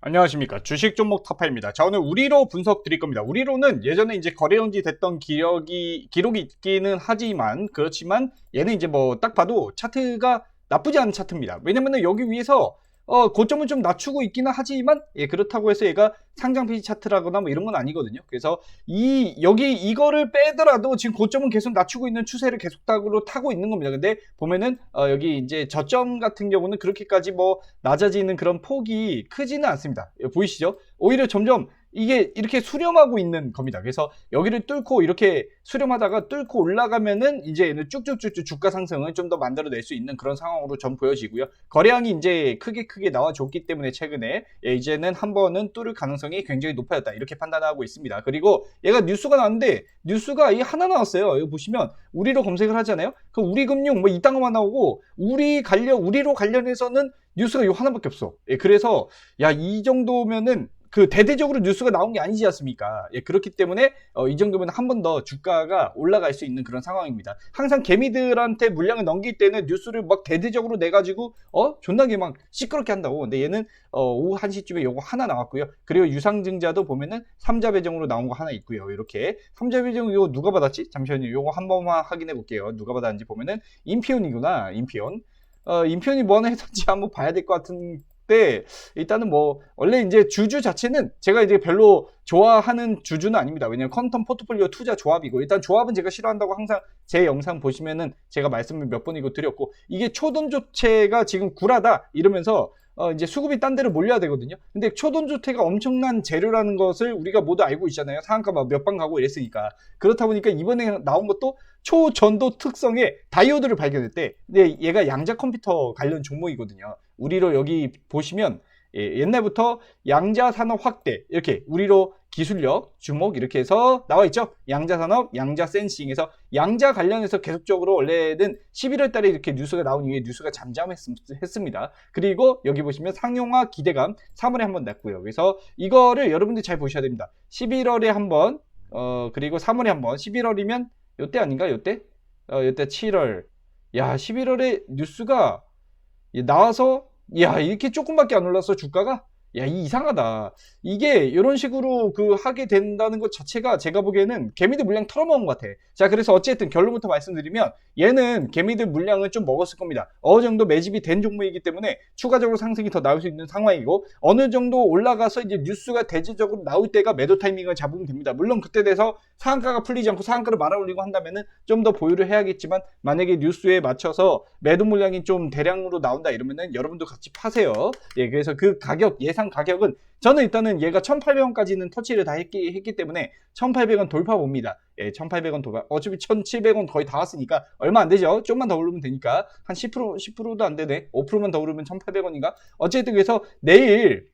안녕하십니까 주식 종목 타파입니다. 자 오늘 우리로 분석 드릴 겁니다. 우리로는 예전에 이제 거래연지 됐던 기록이 기록이 있기는 하지만 그렇지만 얘는 이제 뭐 딱 봐도 차트가 나쁘지 않은 차트입니다. 왜냐면은 여기 위에서 어 고점을 좀 낮추고 있기는 하지만 예 그렇다고 해서 얘가 상장 페이지 차트라거나 뭐 이런 건 아니거든요. 그래서 이 여기 이거를 빼더라도 지금 고점은 계속 낮추고 있는 추세를 계속적으로 타고 있는 겁니다. 근데 보면은 어 여기 이제 저점 같은 경우는 그렇게까지 뭐 낮아지는 그런 폭이 크지는 않습니다. 예, 보이시죠? 오히려 점점 이게 이렇게 수렴하고 있는 겁니다. 그래서 여기를 뚫고 이렇게 수렴하다가 뚫고 올라가면은 이제 얘는 쭉쭉쭉쭉 주가 상승을 좀 더 만들어낼 수 있는 그런 상황으로 전 보여지고요. 거래량이 이제 크게 크게 나와줬기 때문에 최근에 예, 이제는 한 번은 뚫을 가능성이 굉장히 높아졌다 이렇게 판단하고 있습니다. 그리고 얘가 뉴스가 나왔는데 뉴스가 이 하나 나왔어요. 여기 보시면 우리로 검색을 하잖아요. 그 우리금융 뭐 이딴 거만 나오고 우리 관련 우리로 관련해서는 뉴스가 이 하나밖에 없어. 예, 그래서 야 이 정도면은 그 대대적으로 뉴스가 나온 게 아니지 않습니까? 예, 그렇기 때문에 어, 이 정도면 한 번 더 주가가 올라갈 수 있는 그런 상황입니다. 항상 개미들한테 물량을 넘길 때는 뉴스를 막 대대적으로 내가지고 어 존나게 막 시끄럽게 한다고. 근데 얘는 어, 오후 1시쯤에 요거 하나 나왔고요. 그리고 유상증자도 보면은 삼자 배정으로 나온 거 하나 있고요. 이렇게 삼자 배정 이거 누가 받았지? 잠시만요. 요거 한 번만 확인해 볼게요. 누가 받았는지 보면은 인피온이구나. 인피온. 어, 인피온이 뭐 하나 했던지 한번 봐야 될 것 같은 때 일단은 뭐 원래 이제 주주 자체는 제가 이제 별로 좋아하는 주주는 아닙니다. 왜냐면 컨텀 포트폴리오 투자 조합이고 일단 조합은 제가 싫어한다고 항상 제 영상 보시면은 제가 말씀을 몇 번이고 드렸고 이게 초돈 조체가 지금 굴하다 이러면서 어 이제 수급이 딴 데로 몰려야 되거든요. 근데 초돈 조태가 엄청난 재료라는 것을 우리가 모두 알고 있잖아요. 상한가 몇방 가고 이랬으니까. 그렇다 보니까 이번에 나온 것도 초전도 특성의 다이오드를 발견했대. 근데 얘가 양자 컴퓨터 관련 종목이거든요. 우리로 여기 보시면 예, 옛날부터 양자 산업 확대 이렇게 우리로 기술력 주목 이렇게 해서 나와 있죠. 양자 산업, 양자 센싱에서 양자 관련해서 계속적으로 원래는 11월 달에 이렇게 뉴스가 나온 이후에 뉴스가 잠잠했습니다. 그리고 여기 보시면 상용화 기대감 3월에 한번 났고요. 그래서 이거를 여러분들이 잘 보셔야 됩니다. 11월에 한번 어 그리고 3월에 한번 11월이면 요때 아닌가? 요때? 어 요때 7월. 야, 11월에 뉴스가 나와서 야 이렇게 조금밖에 안 올랐어 주가가 야이 이상하다. 이게 이런 식으로 그 하게 된다는 것 자체가 제가 보기에는 개미들 물량 털어먹은 것 같아. 자 그래서 어쨌든 결론부터 말씀드리면 얘는 개미들 물량을 좀 먹었을 겁니다. 어느 정도 매집이 된 종목이기 때문에 추가적으로 상승이 더 나올 수 있는 상황이고 어느 정도 올라가서 이제 뉴스가 대체적으로 나올 때가 매도 타이밍을 잡으면 됩니다. 물론 그때 돼서 상한가가 풀리지 않고 상한가를 말아 올리고 한다면은 좀 더 보유를 해야겠지만 만약에 뉴스에 맞춰서 매도 물량이 좀 대량으로 나온다 이러면은 여러분도 같이 파세요. 예 그래서 그 가격 예상 가격은 저는 일단은 얘가 1,800원까지는 터치를 다 했기, 했기 때문에 1,800원 돌파 봅니다. 예, 1,800원 돌파. 어차피 1,700원 거의 다 왔으니까 얼마 안 되죠. 좀만 더 오르면 되니까 한 10% 10%도 안 되네. 5%만 더 오르면 1,800원인가? 어쨌든 그래서 내일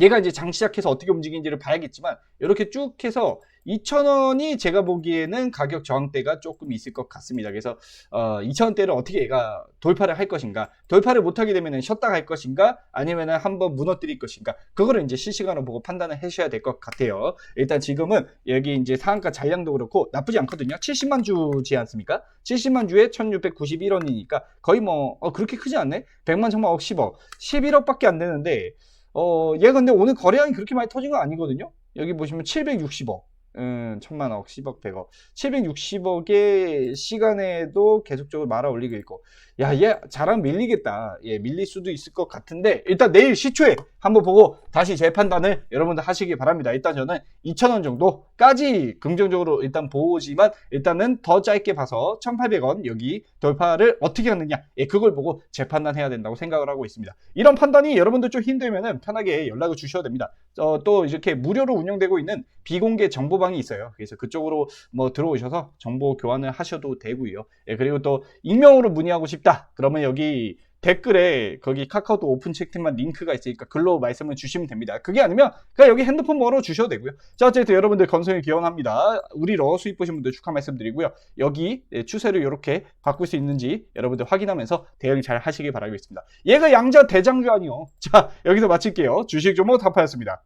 얘가 이제 장 시작해서 어떻게 움직이는지를 봐야겠지만 이렇게 쭉 해서 2,000원이 제가 보기에는 가격 저항대가 조금 있을 것 같습니다. 그래서 어, 2,000원대를 어떻게 얘가 돌파를 할 것인가 돌파를 못하게 되면 쉬었다 갈 것인가 아니면 한번 무너뜨릴 것인가 그거를 이제 실시간으로 보고 판단을 하셔야 될 것 같아요. 일단 지금은 여기 이제 상한가 잔량도 그렇고 나쁘지 않거든요. 70만 주지 않습니까? 70만 주에 1,691원이니까 거의 뭐 어, 그렇게 크지 않네? 100만 천만 억 10억 11억밖에 안 되는데 어, 얘 근데 오늘 거래량이 그렇게 많이 터진 건 아니거든요. 여기 보시면 760억. 음, 천만 억, 10억, 100억. 760억의 시간에도 계속적으로 말아 올리고 있고. 야, 얘 잘하면 밀리겠다. 예, 밀릴 수도 있을 것 같은데, 일단 내일 시초에 한번 보고 다시 재판단을 여러분들 하시기 바랍니다. 일단 저는 2,000원 정도까지 긍정적으로 일단 보지만, 일단은 더 짧게 봐서 1,800원 여기 돌파를 어떻게 하느냐. 예, 그걸 보고 재판단 해야 된다고 생각을 하고 있습니다. 이런 판단이 여러분들 좀 힘들면은 편하게 연락을 주셔도 됩니다. 어, 또 이렇게 무료로 운영되고 있는 비공개 정보방이 있어요. 그래서 그쪽으로 뭐 들어오셔서 정보 교환을 하셔도 되고요. 예, 그리고 또 익명으로 문의하고 싶다. 그러면 여기 댓글에 거기 카카오톡 오픈 채팅만 링크가 있으니까 글로 말씀을 주시면 됩니다. 그게 아니면 그냥 여기 핸드폰 번호 주셔도 되고요. 자, 어쨌든 여러분들 건성을 기원합니다. 우리로 수익 보신 분들 축하 말씀드리고요. 여기 예, 추세를 이렇게 바꿀 수 있는지 여러분들 확인하면서 대응 잘 하시기 바라겠습니다. 얘가 양자 대장주 아니요. 자, 여기서 마칠게요. 주식 종목 타파였습니다.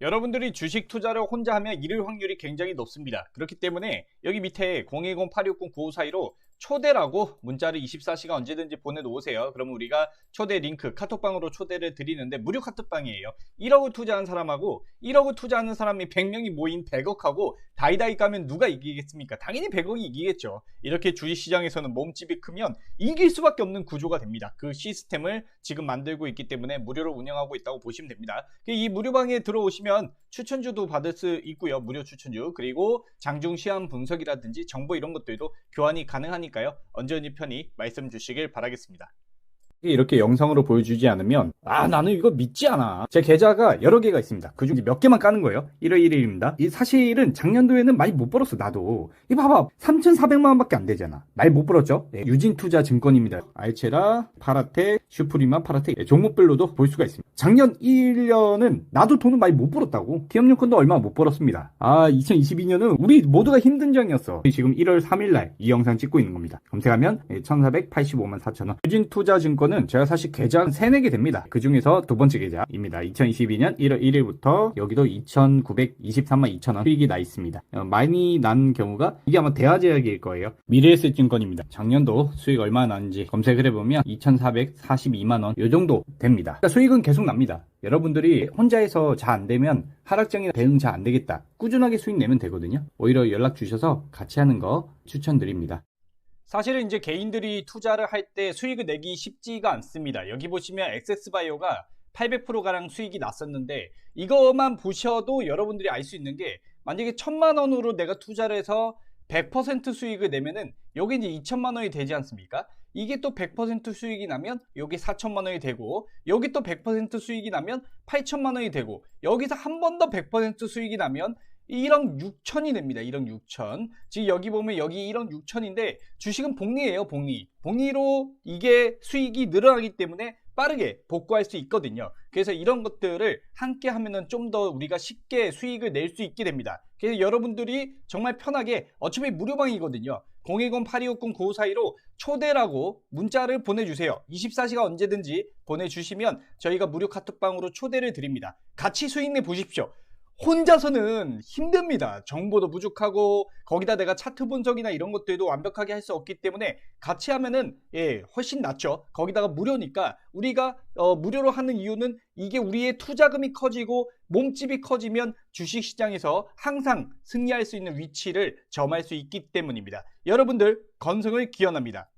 여러분들이 주식 투자를 혼자 하면 잃을 확률이 굉장히 높습니다. 그렇기 때문에 여기 밑에 010-860-9542로 초대라고 문자를 24시간 언제든지 보내놓으세요. 그러면 우리가 초대 링크 카톡방으로 초대를 드리는데 무료 카톡방이에요. 1억을 투자한 사람하고 1억을 투자하는 사람이 100명이 모인 100억하고 다이다이 까면 누가 이기겠습니까? 당연히 100억이 이기겠죠. 이렇게 주식시장에서는 몸집이 크면 이길 수밖에 없는 구조가 됩니다. 그 시스템을 지금 만들고 있기 때문에 무료로 운영하고 있다고 보시면 됩니다. 이 무료방에 들어오시면 추천주도 받을 수 있고요. 무료 추천주 그리고 장중 시황 분석이라든지 정보 이런 것들도 교환이 가능하니까 요. 언제든지 편히 말씀 주시길 바라겠습니다. 이렇게 영상으로 보여주지 않으면 아 나는 이거 믿지 않아. 제 계좌가 여러 개가 있습니다. 그중 몇 개만 까는 거예요. 1월 1일입니다. 이 사실은 작년도에는 많이 못 벌었어 나도. 이 봐봐. 3,400만 원밖에 안 되잖아. 많이 못 벌었죠? 네, 유진투자증권입니다. 알체라 파라텍 슈프리만 파라텍. 네, 종목별로도 볼 수가 있습니다. 작년 1년은 나도 돈을 많이 못 벌었다고. 기업용권도 얼마 못 벌었습니다. 아 2022년은 우리 모두가 힘든 장이었어. 지금 1월 3일날 이 영상 찍고 있는 겁니다. 검색하면 1,485만 4천원. 유진투자증권은 제가 사실 계좌 한 3, 4개 됩니다. 그 중에서 두 번째 계좌입니다. 2022년 1월 1일부터 여기도 2,923만 2천원 수익이 나 있습니다. 어, 많이 난 경우가 이게 아마 대화제약일 거예요. 미래에셋증권입니다. 작년도 수익 얼마나 났는지 검색을 해보면 2,442만원 요 정도 됩니다. 그러니까 수익은 계속 납니다. 여러분들이 혼자 해서 잘 안 되면 하락장이나 대응 잘 안 되겠다. 꾸준하게 수익 내면 되거든요. 오히려 연락 주셔서 같이 하는 거 추천드립니다. 사실은 이제 개인들이 투자를 할 때 수익을 내기 쉽지가 않습니다. 여기 보시면 엑세스바이오가 800%가량 수익이 났었는데 이것만 보셔도 여러분들이 알 수 있는 게 만약에 천만 원으로 내가 투자를 해서 100% 수익을 내면은 여기 이제 2천만 원이 되지 않습니까? 이게 또 100% 수익이 나면 여기 4천만 원이 되고 여기 또 100% 수익이 나면 8천만 원이 되고 여기서 한 번 더 100% 수익이 나면 1억 6천이 됩니다. 1억 6천. 지금 여기 보면 여기 1억 6천인데 주식은 복리예요. 복리. 복리로 이게 수익이 늘어나기 때문에 빠르게 복구할 수 있거든요. 그래서 이런 것들을 함께 하면은 좀 더 우리가 쉽게 수익을 낼 수 있게 됩니다. 그래서 여러분들이 정말 편하게 어차피 무료방이거든요. 010-8260-9542로 초대라고 문자를 보내주세요. 24시간 언제든지 보내주시면 저희가 무료 카톡방으로 초대를 드립니다. 같이 수익 내 보십시오. 혼자서는 힘듭니다. 정보도 부족하고 거기다 내가 차트 분석이나 이런 것들도 완벽하게 할 수 없기 때문에 같이 하면은 예 훨씬 낫죠. 거기다가 무료니까 우리가 어, 무료로 하는 이유는 이게 우리의 투자금이 커지고 몸집이 커지면 주식시장에서 항상 승리할 수 있는 위치를 점할 수 있기 때문입니다. 여러분들 건승을 기원합니다.